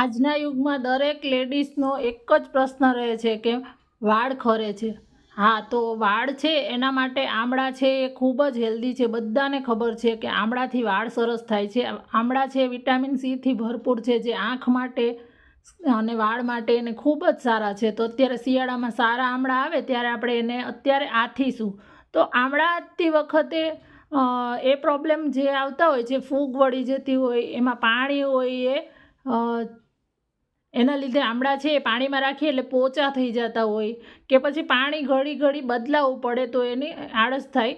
આજના યુગમાં દરેક લેડીઝનો એક જ પ્રશ્ન રહે છે કે વાળ ખરે છે. હા, તો વાળ છે, એના માટે આમળા છે એ ખૂબ જ હેલ્ધી છે. બધાને ખબર છે કે આમળાથી વાળ સરસ થાય છે. આમળા છે, વિટામિન સીથી ભરપૂર છે, જે આંખ માટે અને વાળ માટે એને ખૂબ જ સારા છે. તો અત્યારે શિયાળામાં સારા આમળા આવે ત્યારે આપણે એને અત્યારે આથીશું. તો આમળાતી વખતે એ પ્રોબ્લેમ જે આવતા હોય છે ફૂગ વળી જતી હોય, એમાં પાણી હોય એ એના લીધે આમળા છે એ પાણીમાં રાખીએ એટલે પોચા થઈ જતા હોય. કે પછી પાણી ઘડી ઘડી બદલાવવું પડે તો એની આળસ થાય.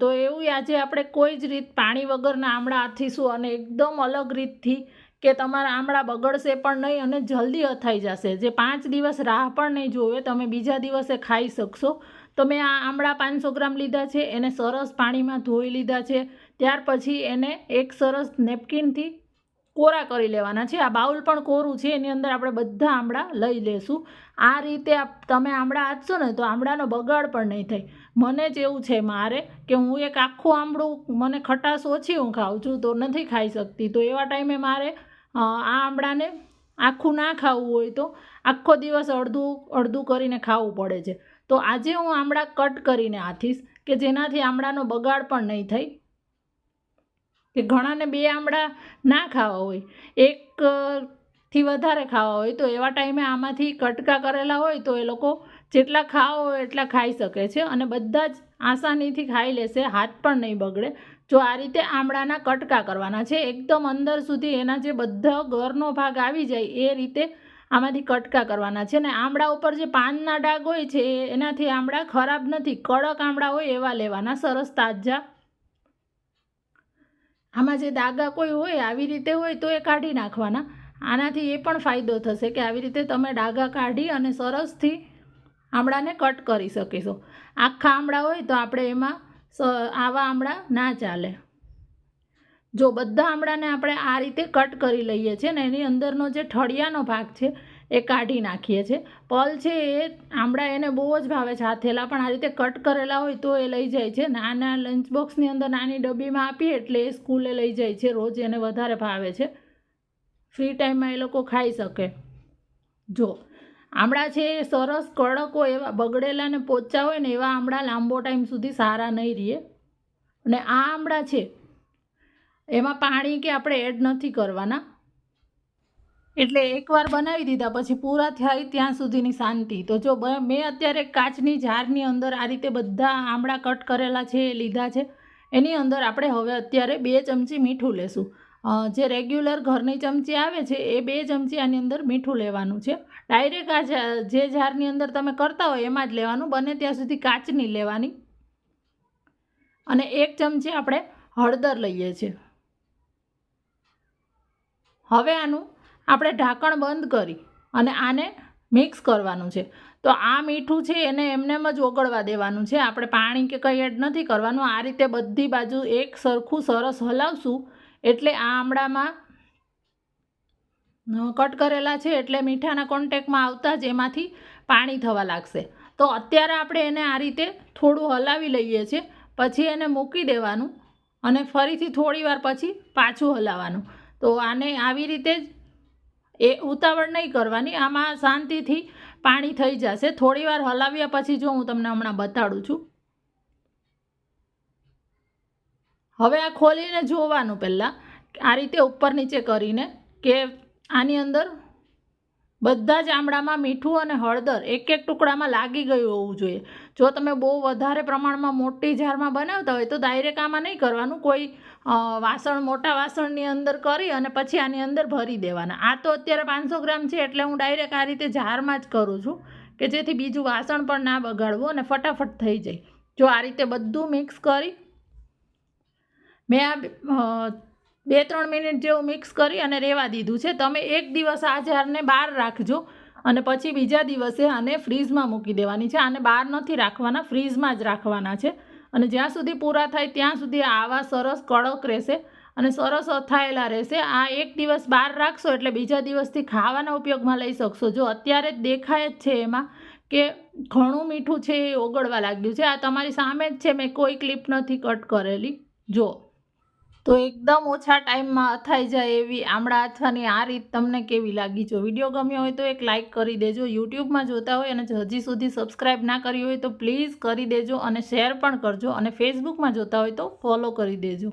તો એવું આજે આપણે કોઈ જ રીત પાણી વગરના આમળા આથીશું અને એકદમ અલગ રીતથી કે તમારા આમળા બગડશે પણ નહીં અને જલ્દી અથાઈ જશે. જે પાંચ દિવસ રાહ પણ નહીં જોવે, તમે બીજા દિવસે ખાઈ શકશો. તો મેં આ આમળા પાંચસો ગ્રામ લીધા છે, એને સરસ પાણીમાં ધોઈ લીધા છે. ત્યાર પછી એને એક સરસ નેપકિનથી કોરા કરી લેવાના છે. આ બાઉલ પણ કોરું છે. એની અંદર આપણે બધા આમળા લઈ લેશું. આ રીતે તમે આમળા આંચશો ને તો આમળાનો બગાડ પણ નહીં થાય. મને જ એવું છે મારે કે હું એક આખું આમળું મને ખટાશ ઓછી હું ખાઉં છું તો નથી ખાઈ શકતી. તો એવા ટાઈમે મારે આ આમળાને આખું ના ખાવું હોય તો આખો દિવસ અડધું અડધું કરીને ખાવું પડે છે. તો આજે હું આમળા કટ કરીને આથીશ કે જેનાથી આમળાનો બગાડ પણ નહીં થાય. કે ઘણાને બે આમળા ના ખાવા હોય એક થી વધારે ખાવા હોય, તો એવા ટાઈમે આમાંથી કટકા કરેલા હોય તો એ લોકો જેટલા ખાવા હોય એટલા ખાઈ શકે છે અને બધા જ આસાનીથી ખાઈ લેશે, હાથ પણ નહીં બગડે. જો આ રીતે આમળાના કટકા કરવાના છે, એકદમ અંદર સુધી એના જે બધા ગરનો ભાગ આવી જાય એ રીતે આમાંથી કટકા કરવાના છે ને આમળા ઉપર જે પાનના ડાઘ હોય છે એનાથી આમળા ખરાબ નથી. કડક આમળા હોય એવા લેવાના, સરસ તાજા. આમાં જે દાગા કોઈ હોય, આવી રીતે હોય તો એ કાઢી નાખવાના. આનાથી એ પણ ફાયદો થશે કે આવી રીતે તમે ડાઘા કાઢી અને સરસથી આમળાને કટ કરી શકીશો. આખા આમળા હોય તો આપણે એમાં આવા આમળા ના ચાલે. જો બધા આમળાને આપણે આ રીતે કટ કરી લઈએ છીએ ને એની અંદરનો જે ઠળિયાનો ભાગ છે એ કાઢી નાખીએ છીએ. પલ છે એ આમળા એને બહુ જ ભાવે છે. હાથેલા પણ આ રીતે કટ કરેલા હોય તો એ લઈ જાય છે. નાના લંચ બોક્સની અંદર નાની ડબ્બીમાં આપીએ એટલે એ સ્કૂલે લઈ જાય છે. રોજ એને વધારે ભાવે છે. ફ્રી ટાઈમમાં એ લોકો ખાઈ શકે. જો, આમળા છે એ સરસ કડક હોય એવા બગડેલા ને પોચા હોય ને એવા આમળા લાંબો ટાઈમ સુધી સારા નહીં રહે અને આ આમળા છે, એમાં પાણી કે આપણે એડ નથી કરવાના. એટલે એકવાર બનાવી દીધા પછી પૂરા થાય ત્યાં સુધીની શાંતિ. તો જો મેં અત્યારે કાચની જારની અંદર આ રીતે બધા આમળા કટ કરેલા છે એ લીધા છે. એની અંદર આપણે હવે અત્યારે બે ચમચી મીઠું લેશું. જે રેગ્યુલર ઘરની ચમચી આવે છે એ બે ચમચી આની અંદર મીઠું લેવાનું છે. ડાયરેક્ટ આ જે જારની અંદર તમે કરતા હોય એમાં જ લેવાનું, બને ત્યાં સુધી કાચની લેવાની. અને એક ચમચી આપણે હળદર લઈએ છીએ. હવે આનું આપણે ઢાંકણ બંધ કરી અને આને મિક્સ કરવાનું છે. તો આ મીઠું છે એને એમનેમ જ ઓગળવા દેવાનું છે. આપણે પાણી કે કંઈ એડ નથી કરવાનું. આ રીતે બધી બાજુ એક સરખું સરસ હલાવશું. એટલે આ આમળામાં કટ કરેલા છે એટલે મીઠાના કોન્ટેકમાં આવતા જ એમાંથી પાણી થવા લાગશે. તો અત્યારે આપણે એને આ રીતે થોડું હલાવી લઈએ છીએ પછી એને મૂકી દેવાનું અને ફરીથી થોડી વાર પછી પાછું હલાવવાનું. તો આને આવી રીતે જ એ ઉતાવળ નહીં કરવાની, આમાં શાંતિથી પાણી થઈ જશે. થોડી વાર હલાવ્યા પછી જો હું તમને હમણાં બતાડું છું. હવે આ ખોલીને જોવાનું પહેલાં, આ રીતે ઉપર નીચે કરીને કે આની અંદર બધા જ આમળામાં મીઠું અને હળદર એક એક ટુકડામાં લાગી ગયું હોવું જોઈએ. જો તમે બહુ વધારે પ્રમાણમાં મોટી જારમાં બનાવતા હોય તો ડાયરેક્ટ આમાં નહીં કરવાનું. કોઈ વાસણ, મોટા વાસણની અંદર કરી અને પછી આની અંદર ભરી દેવાના. આ તો અત્યારે પાંચસો ગ્રામ છે એટલે હું ડાયરેક્ટ આ રીતે જારમાં જ કરું છું કે જેથી બીજું વાસણ પણ ના બગાડવું અને ફટાફટ થઈ જાય. જો આ રીતે બધું મિક્સ કરી, મેં આ બે ત્રણ મિનિટ જેવું મિક્સ કરી અને રહેવા દીધું છે. તમે એક દિવસ આ જારને બહાર રાખજો અને પછી બીજા દિવસે આને ફ્રીઝમાં મૂકી દેવાની છે. આને બહાર નથી રાખવાના, ફ્રીઝમાં જ રાખવાના છે. અને જ્યાં સુધી પૂરા થાય ત્યાં સુધી આવા સરસ કડક રહેશે અને સરસ અથાયેલા રહેશે. આ એક દિવસ બહાર રાખશો એટલે બીજા દિવસથી ખાવાના ઉપયોગમાં લઈ શકશો. જો અત્યારે જ દેખાય જ છે એમાં કે ઘણું મીઠું છે એ ઓગળવા લાગ્યું છે. આ તમારી સામે જ છે. મેં કોઈ ક્લિપ નથી કટ કરેલી. જો. તો એકદમ ઓછા ટાઈમમાં અથાઈ જાય એવી આમળા અથવાની આ રીત તમને કેવી લાગી? જો વીડિયો ગમ્યો હોય તો એક લાઇક કરી દેજો. યુટ્યુબમાં જોતા હોય અને હજી સુધી સબસ્ક્રાઈબ ના કરી હોય તો પ્લીઝ કરી દેજો અને શેર પણ કરજો અને ફેસબુકમાં જોતા હોય તો ફોલો કરી દેજો.